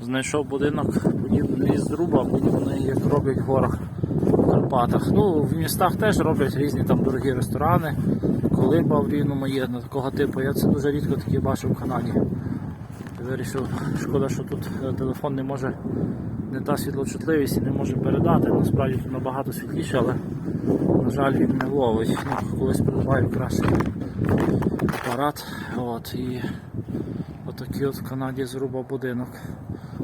Знайшов будинок подібний з зруба, подібний, як роблять в горах в Карпатах. Ну, в містах теж роблять різні там дорогі ресторани. Колиба в Рівному є на такого типу. Я це дуже рідко такі бачив в Канаді. Вирішив, шкода, що тут е, телефон не може, не та світлочутливість і не може передати. Насправді тут набагато світліше, але на жаль він не ловить. Ну, колись придбаю кращий апарат. От, і отакий от в Канаді зруба будинок.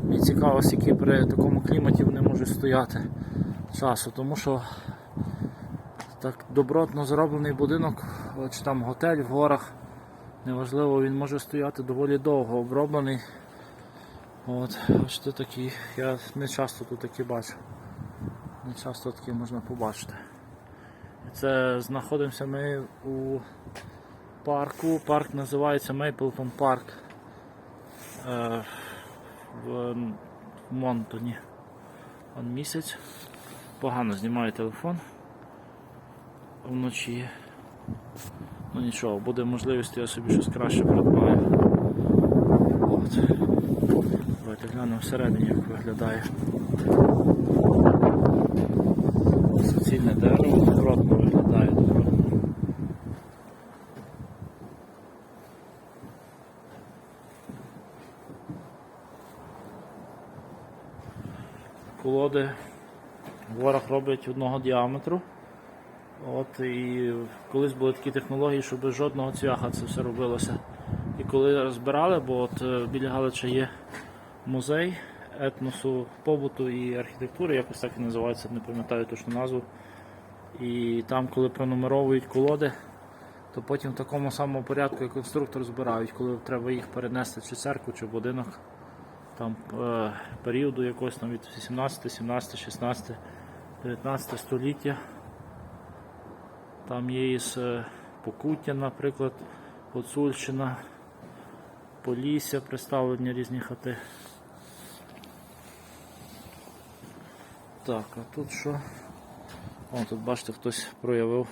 Мені цікаво, скільки при такому кліматі вони можуть стояти часу, тому що так добротно зроблений будинок, чи там готель в горах, неважливо, він може стояти доволі довго оброблений. От, бачите такі, я не часто тут такі бачу. Не часто такі можна побачити. Це знаходимося ми у парку. Парк називається Мейплтон Парк е, в Монтоні. Он місяць. Погано знімаю телефон вночі. Ну нічого, буде можливість, я собі щось краще придбаю. От. Давайте глянемо всередині, як виглядає. Суцільне дерево, добротно виглядає добротно. Колоди в горах роблять одного діаметру. От і колись були такі технології, що без жодного цвяха це все робилося. І коли розбирали, бо от е, біля Галича є музей етносу побуту і архітектури, якось так і називається, не пам'ятаю точну назву. І там, коли пронумеровують колоди, то потім в такому самому порядку, як конструктор збирають, коли треба їх перенести чи церкву, чи будинок там е, періоду якогось там від 18, 17, 16, 19 століття. Там є із е, Покуття, наприклад, Гуцульщина, Полісся, представлення різні хати. Так, а тут що? О, тут бачите, хтось проявив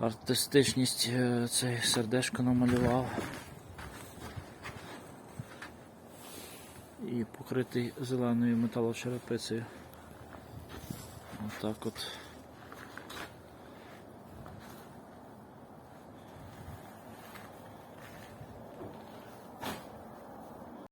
артистичність, е, цей сердечко намалював. І покритий зеленою металочерепицею. Отак от.